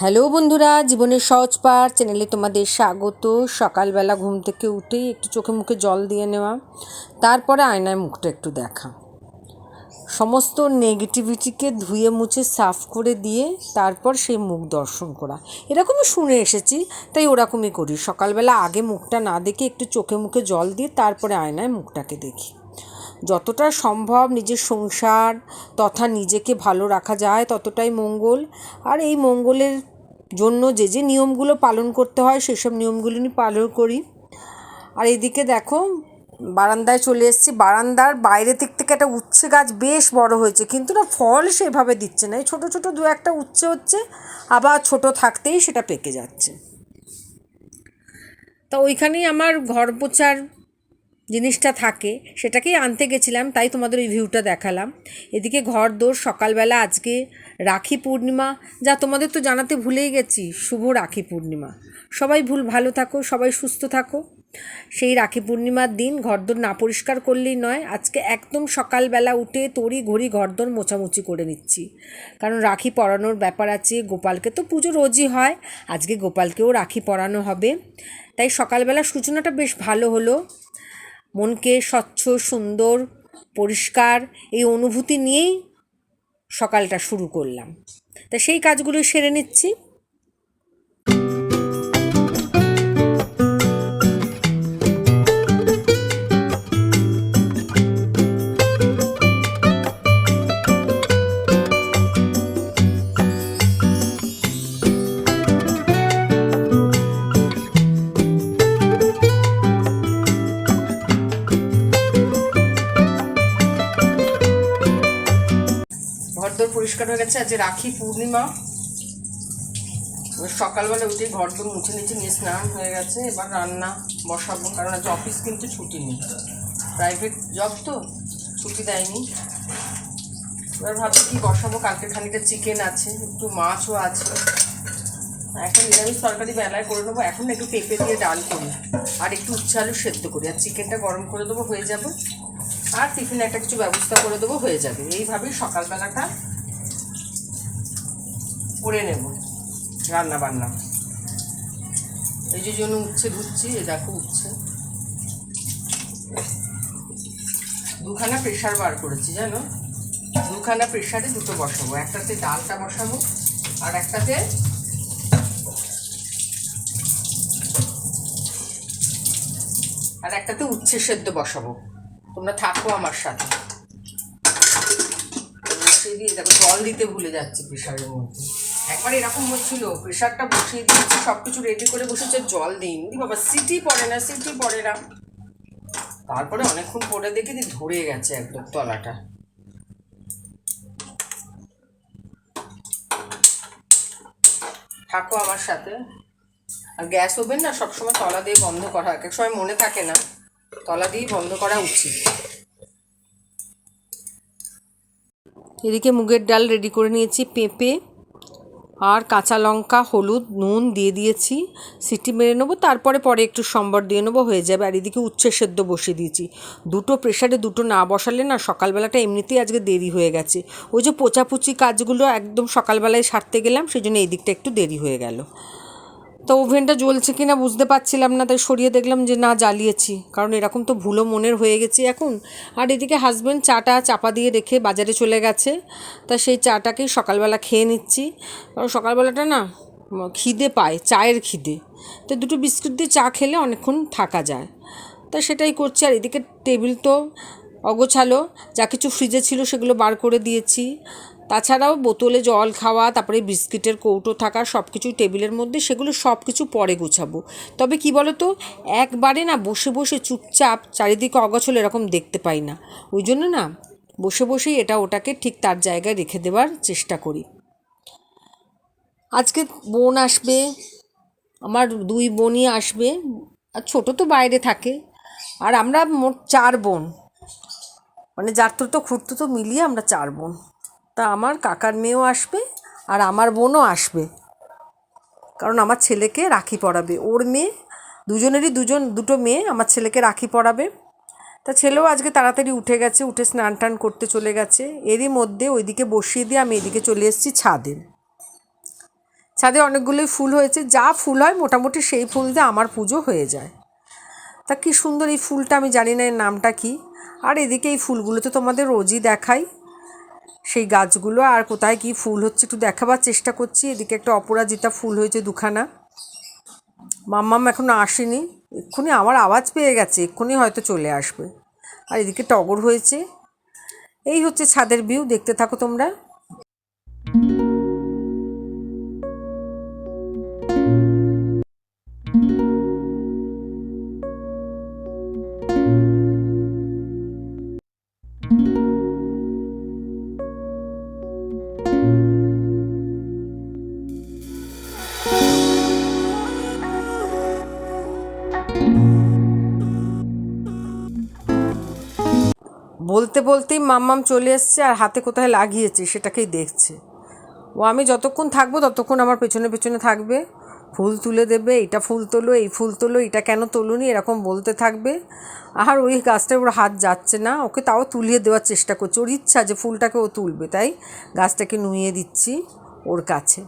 Hello বন্ধুরা, জীবনের সহজ পাঠ চ্যানেলে তোমাদের স্বাগত। সকালবেলা ঘুম থেকে উঠেই একটু চোখে মুখে জল দিয়ে নেওয়া, তারপরে আয়নায় মুখটা একটু দেখা। সমস্ত নেগেটিভিটিকে ধুয়ে মুছে সাফ করে দিয়ে তারপর সেই মুখ দর্শন করা। এরকমই শুনে এসেছি, তাই ওরকমই করি। সকালবেলা আগে মুখটা না দেখে একটু চোখে মুখে জল দিয়ে তারপরে আয়নায় মুখটাকে দেখি। যতটা সম্ভব নিজের সংসার তথা নিজেকে ভালো রাখা যায় ততটাই মঙ্গল। আর এই মঙ্গলের জন্য যে যে নিয়মগুলো পালন করতে হয় সেসব নিয়মগুলো পালন করি। আর এদিকে দেখো, বারান্দায় চলে এসেছি। বারান্দার বাইরে দিক থেকে একটা উচ্ছে গাছ বেশ বড় হয়েছে, কিন্তু না ফল সেভাবে দিচ্ছে না। এই ছোটো ছোটো দু একটা উচ্ছে হচ্ছে, আবার ছোট থাকতেই সেটা পেকে যাচ্ছে। তা ওইখানেই আমার ঘর পোছার জিনিসটা থাকে, সেটাকেই আনতে গেছিলাম, তাই তোমাদের ওই ভিউটা দেখালাম। এদিকে ঘর দোর, সকালবেলা আজকে রাখি পূর্ণিমা, যা তোমাদের তো জানাতে ভুলেই গেছি, শুভ রাখি পূর্ণিমা। সবাই ভুল, ভালো থাকো, সবাই সুস্থ থাকো। সেই রাখি পূর্ণিমার দিন ঘরদোর না পরিষ্কার করলেই নয়, আজকে একদম সকালবেলা উঠে তড়ি ঘড়ি ঘরদোর মোছামুছি করে নিচ্ছি। কারণ রাখি পরানোর ব্যাপার আছে, গোপালকে তো পুজো রোজই হয়, আজকে গোপালকেও রাখি পরানো হবে। তাই সকালবেলা সূচনাটা বেশ ভালো হলো। মনকে স্বচ্ছ, সুন্দর, পরিষ্কার এই অনুভূতি নিয়েই সকালটা শুরু করলাম। তা সেই কাজগুলো সেরে নিচ্ছি। ঘরদোর পরিষ্কার হয়ে গেছে। আজ রাখি পূর্ণিমা। সকালবেলা উঠে ঘরদোর মুছে নিচে নিয়ে স্নান হয়ে গেছে। এবার রান্না বসাবো, কারণ আজ অফিস কিন্তু ছুটি নেই। প্রাইভেট জব তো, ছুটি দেয়নি। এবার ভাবছি কি বসাবো, কালকে খানিকটা চিকেন আছে, একটু মাছও আছে। এখন নিরামিষ তরকারি বেলায় করে নেব এখন একটু পেঁপে দিয়ে ডাল করি। আর একটু উচ্ছে আলু সেদ্ধ করি। আর চিকেনটা গরম করে দেবো, হয়ে যাবে। আর টিফিনে একটা কিছু ব্যবস্থা করে দেবো, হয়ে যাবে। এইভাবেই সকালবেলাটা করে নেব। রান্না বান্না এই যে জন্য উচ্ছে ধুচ্ছি এ দেখো উচ্ছে। দুখানা প্রেশার বার করেছি, জানো? দুখানা প্রেশারে দুটো বসাবো, একটাতে ডালটা বসাবো, আর একটাতে আর একটাতে উচ্ছে সেদ্ধ বসাবো। তোমরা থাকো আমার সাথে। দিয়ে দেখো জল দিতে ভুলে যাচ্ছি প্রেশারের মধ্যে। একবার এরকম হচ্ছিল প্রেশারটা বসিয়ে দিয়েছি সব কিছু রেডি করে বসেছে, জল দিইনি। বাবা, সিটি পড়ে না, সিটি পড়ে না। তারপরে অনেকক্ষণ পরে দেখি দি ধরে গেছে একদম তলাটা। থাকো আমার সাথে। আর গ্যাস ওভেন না সবসময় তলা দিয়ে বন্ধ করা, এক এক সময় মনে থাকে না, তলা দিয়েই বন্ধ করা উচিত। এদিকে মুগের ডাল রেডি করে নিয়েছি পেঁপে। আর কাঁচা লঙ্কা, হলুদ, নুন দিয়ে দিয়েছি। সিটি মেরে নেব, তারপরে পরে একটু সম্বর দিয়ে নেব, হয়ে যাবে। আর এদিকে উচ্ছে সেদ্ধ বসিয়ে দিয়েছি। দুটো প্রেশারে দুটো না বসালে না সকালবেলাটা এমনিতেই আজকে দেরি হয়ে গেছে। ওই যে পোচাপুচি কাজগুলো একদম সকালবেলায় সারতে গেলাম সেই জন্য এই দিকটা একটু দেরি হয়ে গেল। তো ওভেনটা জ্বলছে কি না বুঝতে পারছিলাম না, তাই সরিয়ে দেখলাম যে না, জ্বালিয়েছি। কারণ এরকম তো ভুলো মনের হয়ে গেছে এখন। আর এদিকে হাজব্যান্ড চাটা চাপা দিয়ে রেখে বাজারে চলে গেছে। তা সেই চাটাকেই সকালবেলা খেয়ে নিচ্ছি। কারণ সকালবেলাটা না, খিদে পায়, চায়ের খিদে। তো দুটো বিস্কুট দিয়ে চা খেলে অনেকক্ষণ থাকা যায়। তা সেটাই করছি। আর এদিকে টেবিল তো অগোছালো, যা কিছু ফ্রিজে ছিল সেগুলো বার করে দিয়েছি। তাছাড়াও বোতলে জল খাওয়া, তারপরে বিস্কিটের কৌটো থাকা সব কিছুই টেবিলের মধ্যে, সেগুলো সব কিছু পরে গুছাবো। তবে কি বলো তো একবারে না বসে বসে চুপচাপ চারিদিকে অগোছল এরকম দেখতে পাই না। ওই জন্য না বসে বসেই এটা ওটাকে ঠিক তার জায়গায় রেখে দেওয়ার চেষ্টা করি। আজকে বোন আসবে, আমার দুই বোনই আসবে, আর ছোটো তো বাইরে থাকে, আর আমরা মোট চার বোন। মানে যার তো খুঁড়তো তো মিলিয়ে আমরা চার বোন। তা আমার কাকার মেয়েও আসবে আর আমার বোনও আসবে। কারণ আমার ছেলেকে রাখি পরাবে ওর মেয়ে, দুজনেরই দুজন, দুটো মেয়ে আমার ছেলেকে রাখি পরাবে তা ছেলেও আজকে তাড়াতাড়ি উঠে গেছে, উঠে স্নান টান করতে চলে গেছে। এরই মধ্যে ওইদিকে বসিয়ে দিয়ে আমি এদিকে চলে এসেছি ছাদে। ছাদে অনেকগুলোই ফুল হয়েছে। যা ফুল হয় মোটামুটি সেই ফুল দিয়ে আমার পুজো হয়ে যায়। তা কি সুন্দর এই ফুলটা আমি জানি না এর নামটা কি। আর এদিকে এই ফুলগুলো তো তোমাদের রোজই দেখাই। সেই গাছগুলো আর কোথায় কি ফুল হচ্ছে একটু দেখাবার চেষ্টা করছি। এদিকে একটা অপরাজিতা ফুল হয়েছে দুখানা। মাম্মাম এখনও আসেনি। এক্ষুনি আমার আওয়াজ পেয়ে গেছে, এক্ষুনি হয়তো চলে আসবে। আর এদিকে টগর হয়েছে। এই হচ্ছে ছাদের ভিউ, দেখতে থাকো তোমরা। বলতে বলতেই মাম্মাম চলে এসছে আর হাতে কোথায় লাগিয়েছে সেটাকেই দেখছে। ও, আমি যতক্ষণ থাকব ততক্ষণ আমার পেছনে পেছনে থাকবে। ফুল তুলে দেবে, এটা ফুল তোলো, এই ফুল তোলো, এটা কেন তোলুনি, এরকম বলতে থাকবে। আর ওই গাছটায় ওর হাত যাচ্ছে না, ওকে তাও তুলিয়ে দেওয়ার চেষ্টা করছে। ওর ইচ্ছা যে ফুলটাকে ও তুলবে, তাই গাছটাকে নুইয়ে দিচ্ছি ওর কাছে।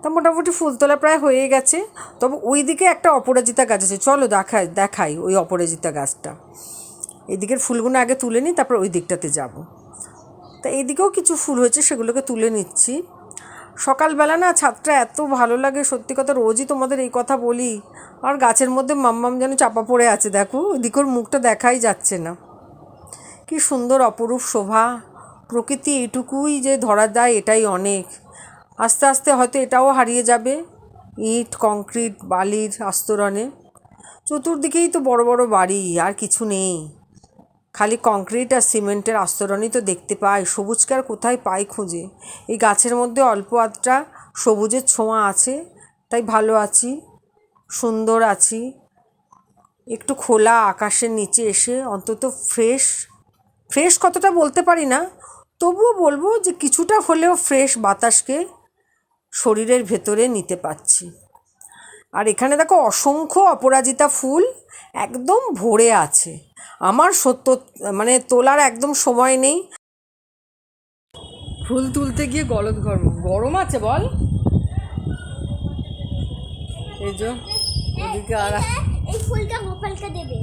তা মোটামুটি ফুল তোলা প্রায় হয়ে গেছে। তবে ওই দিকে একটা অপরাজিতা গাছ আছে, চলো দেখাই দেখাই ওই অপরাজিতা গাছটা। এদিকের ফুলগুলো আগে তুলে নিই, তারপর ওই দিকটাতে যাব। তা এদিকেও কিছু ফুল হয়েছে, সেগুলোকে তুলে নিচ্ছি। সকালবেলা না ছাদটা এত ভালো লাগে, সত্যি কথা রোজই তোমাদের এই কথা বলি। আর গাছের মধ্যে মাম্মাম যেন চাপা পড়ে আছে, দেখো ওইদিকে ওর মুখটা দেখাই যাচ্ছে না। কি সুন্দর অপরূপ শোভা, প্রকৃতি এইটুকুই যে ধরা যায় এটাই অনেক। আস্তে আস্তে হয়তো এটাও হারিয়ে যাবে, ইট, কংক্রিট, বালির আস্তরণে। চতুর্দিকেই তো বড় বড় বাড়ি, আর কিছু নেই। খালি কংক্রিট আর সিমেন্টের আস্তরণই তো দেখতে পাই। সবুজকে আর কোথায় পাই খুঁজে? এই গাছের মধ্যে অল্প আধটা সবুজের ছোঁয়া আছে, তাই ভালো আছি, সুন্দর আছি। একটু খোলা আকাশের নিচে এসে অন্তত ফ্রেশ ফ্রেশ কতটা বলতে পারি না, তবুও বলব যে কিছুটা হলেও ফ্রেশ বাতাসকে শরীরের ভেতরে নিতে পারছি। আর এখানে দেখো অসংখ্য অপরাজিতা ফুল একদম ভরে আছে। আমার সত্য মানে তোলার একদম সময় নেই। ফুল তুলতে গিয়ে গলদ গরম গরম আছে বল। এই যে ওদিকে আর এই ফুলটা গোপালকে দেবে।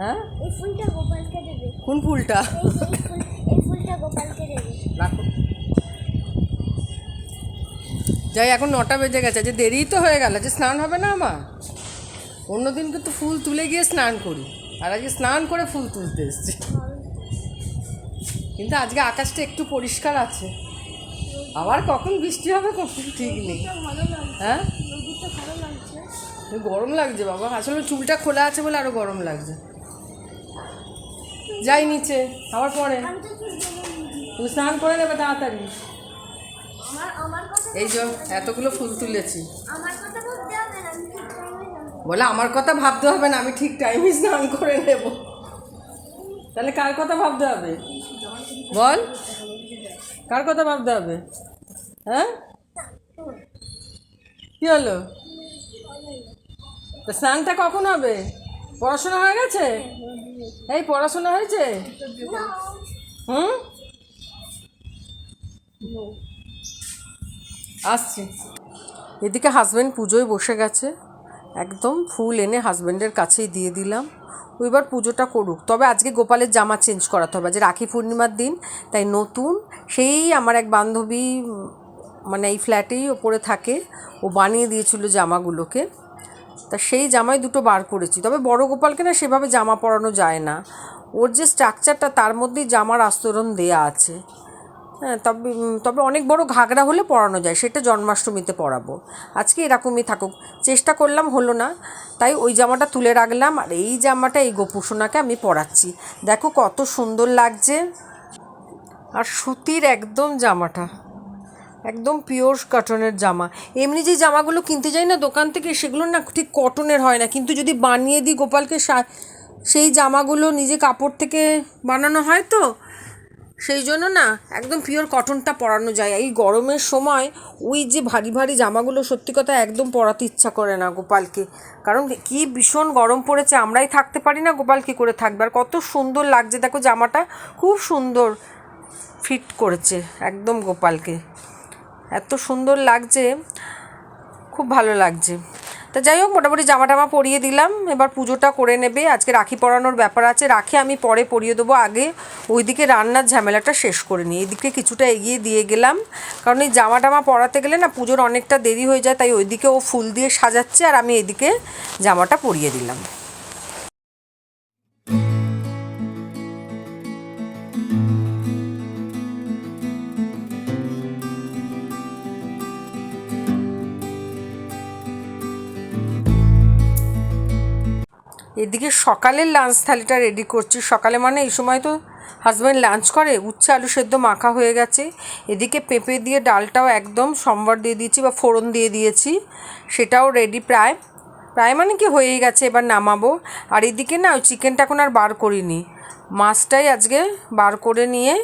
হ্যাঁ? এই ফুলটা গোপালকে দেবে। কোন ফুলটা? এই এই ফুল এই ফুলটা গোপালকে দেবে। রাখো যাই এখন নটা বেজে গেছে যে দেরি তো হয়ে গেল যে স্নান হবে না আমার? অন্যদিন কিন্তু ফুল তুলে গিয়ে স্নান করি। আর আজকে স্নান করে ফুল তুলতে এসছি। কিন্তু আজকে আকাশটা একটু পরিষ্কার আছে। আবার কখন বৃষ্টি হবে কখন ঠিক নেই। হ্যাঁ? গরম লাগছে বাবা। আসলে চুলটা খোলা আছে বলে আরও গরম লাগছে। যাই নিচে আবার পরে। তুমি স্নান করে নেবে তাড়াতাড়ি। এই যে এতগুলো ফুল তুলেছি আমার কথা বলতে হবে না আমি ঠিক টাইমে যাব বলে, আমার কথা ভাবতে হবে না, আমি ঠিক টাইমে স্নান করে নেব। তাহলে কার কথা ভাবতে হবে? বল। কার কথা ভাবতে হবে? হ্যাঁ? কি হলো? তা স্নানটা কখন হবে? পড়াশোনা হয়ে গেছে? এই পড়াশোনা হয়েছে? হুম? আসছি। এদিকে হাজব্যান্ড পুজোয় বসে গেছে। একদম ফুল এনে হাজব্যান্ডের কাছেই দিয়ে দিলাম। ও এবার পুজোটা করুক। তবে আজকে গোপালের জামা চেঞ্জ করাতে হবে। যে রাখি পূর্ণিমার দিন, তাই নতুন সেই আমার এক বান্ধবী মানে এই ফ্ল্যাটেই ওপরে থাকে। ও বানিয়ে দিয়েছিল জামাগুলোকে। তা সেই জামাই দুটো বার করেছি। তবে বড় গোপালকে না সেভাবে জামা পরানো যায় না। ওর যে স্ট্রাকচারটা তার মধ্যেই জামার আস্তরণ দেয়া আছে। হ্যাঁ তবে তবে অনেক বড় ঘাগরা হলে পরানো যায়, সেটা জন্মাষ্টমীতে পরাবো। আজকে এরকমই থাকুক। চেষ্টা করলাম, হলো না। তাই ওই জামাটা তুলে রাখলাম, আর এই জামাটা এই গোপুসোনাকে আমি পরাচ্ছি। দেখো কত সুন্দর লাগছে। আর সুতির একদম জামাটা। একদম পিওর কটনের জামা। এমনি যে জামাগুলো কিনতে যাই না দোকান থেকে, সেগুলো না ঠিক কটনের হয় না। কিন্তু যদি বানিয়ে দিই গোপালকে সেই জামাগুলো নিজে কাপড় থেকে বানানো হয় তো সেই জন্য না একদম পিওর কটনটা পরানো যায়। এই গরমের সময় ওই যে ভারী ভারী জামাগুলো সত্যি কথা একদম পরাতে ইচ্ছা করে না গোপালকে। কারণ কি ভীষণ গরম পড়েছে, আমরাই থাকতে পারি না গোপাল কী করে থাকবে? আর কত সুন্দর লাগছে, দেখো জামাটা খুব সুন্দর ফিট করেছে একদম গোপালকে। এত সুন্দর লাগছে, খুব ভালো লাগছে। তা যাই হোক, মোটামুটি জামা টামা পরিয়ে দিলাম। এবার পুজোটা করে নেবে। আজকে রাখি পরানোর ব্যাপার আছে। রাখি আমি পরে পরিয়ে দেবো। আগে ওইদিকে রান্নার ঝামেলাটা শেষ করে নিই। এদিকে কিছুটা এগিয়ে দিয়ে গেলাম। কারণ এই জামা টামা পরাতে গেলে না পুজোর অনেকটা দেরি হয়ে যায়, তাই ওইদিকে ও ফুল দিয়ে সাজাচ্ছে আর আমি এদিকে জামাটা পরিয়ে দিলাম। এদিকে সকালের লাঞ্চ থালিটা রেডি করছি। সকালে মানে এই সময় তো হাজব্যান্ড লাঞ্চ করে, উচ্ছে আলু সেদ্ধ মাখা হয়ে গেছে। এদিকে পেঁপে দিয়ে ডালটাও একদম সম্বার দিয়ে দিয়েছি বা ফোড়ন দিয়ে দিয়েছি, সেটাও রেডি প্রায়। প্রায় মানে কি হয়েই গেছে, এবার নামাবো। আর এদিকে না, ওই চিকেনটা এখন আর বার করিনি। মাছটাই আজকে বার করে নিয়ে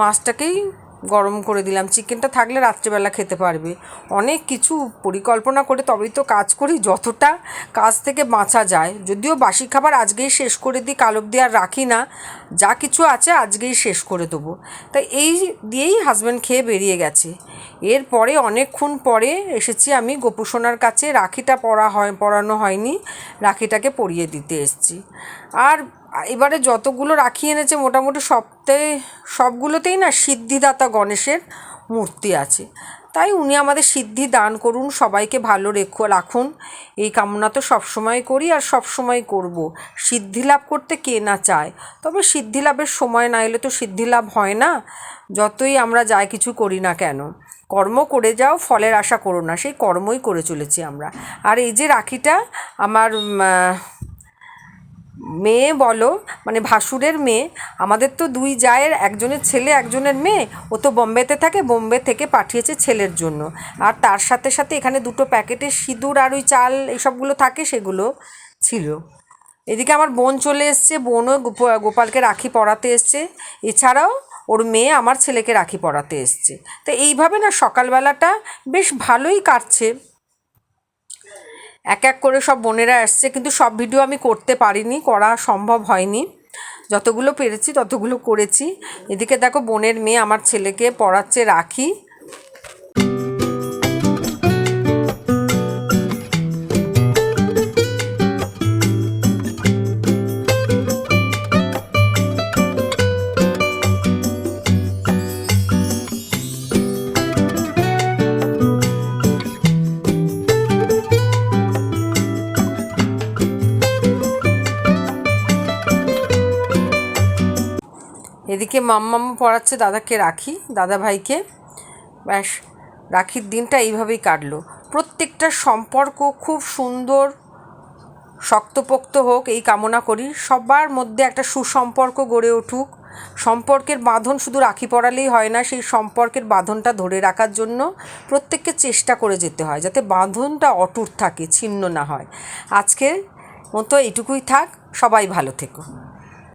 মাছটাকেই গরম করে দিলাম। চিকেনটা থাকলে রাত্রেবেলা খেতে পারবে। অনেক কিছু পরিকল্পনা করে তবেই তো কাজ করি, যতটা কাজ থেকে বাঁচা যায়। যদিও বাসি খাবার আজকেই শেষ করে দিই, কাল অব্দি আর রাখি না। যা কিছু আছে আজকেই শেষ করে দেবো। তাই এই দিয়েই হাজব্যান্ড খেয়ে বেরিয়ে গেছে। এরপরে অনেকক্ষণ পরে এসেছি আমি গোপুসোনার কাছে। রাখিটা পরা হয়, পরানো হয়নি। রাখিটাকে পরিয়ে দিতে এসেছি। আর এবারে যতগুলো রাখি এনেছে মোটামুটি সপ্তাহে সবগুলোতেই না সিদ্ধিদাতা গণেশের মূর্তি আছে। তাই উনি আমাদের সিদ্ধি দান করুন, সবাইকে ভালো রেখো, রাখুন। এই কামনা তো সবসময় করি আর সবসময় করব। সিদ্ধি লাভ করতে কে না চায়? তবে সিদ্ধি লাভের সময় না এলে তো সিদ্ধি লাভ হয় না। যতই আমরা যাই কিছু করি না কেন। কর্ম করে যাও, ফলের আশা করো না। সেই কর্মই করে চলেছি আমরা। আর এই যে রাখিটা, আমার মেয়ে বলো মানে ভাসুরের মেয়ে, আমাদের তো দুই জায়ের একজনের ছেলে, একজনের মেয়ে, ও তো বোম্বেতে থাকে, বোম্বে থেকে পাঠিয়েছে ছেলের জন্য। আর তার সাথে সাথে এখানে দুটো প্যাকেটে সিঁদুর আর ওই চাল এইসবগুলো থাকে, সেগুলো ছিল। এদিকে আমার বোন চলে এসছে, বোনও গোপ- গোপালকে রাখি পড়াতে এসছে। এছাড়াও ওর মেয়ে আমার ছেলেকে রাখি পরাতে এসছে। তো এইভাবে না সকালবেলাটা বেশ ভালোই কাটছে। এক এক করে সব বোনেরা আসছে, কিন্তু সব ভিডিও আমি করতে পারিনি, করা সম্ভব হয়নি। যতগুলো পেরেছি ততগুলো করেছি। এদিকে দেখো বোনের মেয়ে আমার ছেলেকে পড়াচ্ছে রাখি। এদিকে মাম্মাম্মা পড়াচ্ছে, দাদাকে রাখি, দাদা ভাইকে। ব্যাস, রাখির দিনটা এইভাবেই কাটলো। প্রত্যেকটা সম্পর্ক খুব সুন্দর, শক্তপোক্ত হোক, এই কামনা করি। সবার মধ্যে একটা সুসম্পর্ক গড়ে উঠুক। সম্পর্কের বাঁধন শুধু রাখি পড়ালেই হয় না, সেই সম্পর্কের বাঁধনটা ধরে রাখার জন্য প্রত্যেককে চেষ্টা করে যেতে হয়, যাতে বাঁধনটা অটুট থাকে, ছিন্ন না হয়। আজকের মতো এটুকুই থাক, সবাই ভালো থেকো।